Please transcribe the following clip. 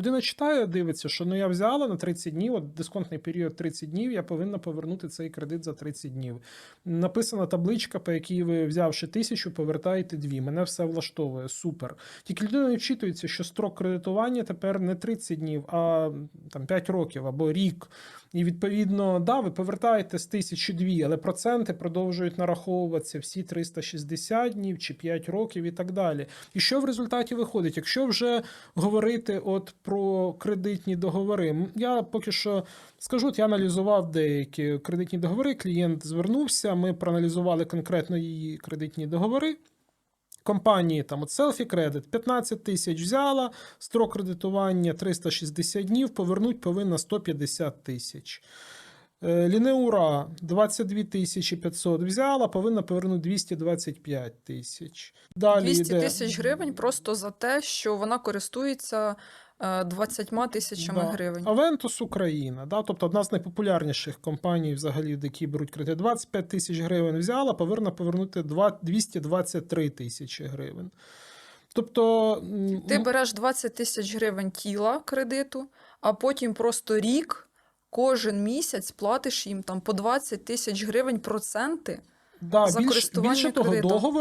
людина читає, дивиться, що ну я взяла на 30 днів, от дисконтний період 30 днів, я повинна повернути цей кредит за 30 днів. Написана табличка, по якій ви, взявши тисячу, повертаєте дві. Мене все влаштовує, супер. Тільки людина не вчитується, що строк кредитування тепер не 30 днів, а там 5 років або рік. І відповідно, да, ви повертаєте з тисячі дві, але проценти продовжують нараховуватися всі 360 днів чи 5 років і так далі. І що в результаті виходить? Якщо вже говорити от про кредитні договори, я поки що скажу, я аналізував деякі кредитні договори. Клієнт звернувся, ми проаналізували конкретно її кредитні договори. Компанії там от Selfie Credit 15 тисяч взяла, строк кредитування 360 днів, повернуть повинна 150 тисяч. Е, Лінеура 22 тисячі 500 взяла, повинна повернути 225 тисяч. Далі 200 тисяч гривень просто за те, що вона користується е, 20 тисячами Да. гривень. Aventus Україна, да? тобто одна з найпопулярніших компаній, взагалі, які беруть кредит 25 тисяч гривень взяла, повинна повернути 223 тисячі гривень. Тобто, Ти береш 20 тисяч гривень тіла кредиту, а потім просто рік кожен місяць платиш їм там по 20 тисяч гривень проценти. да, за більш, користування більше того, кредитом. договор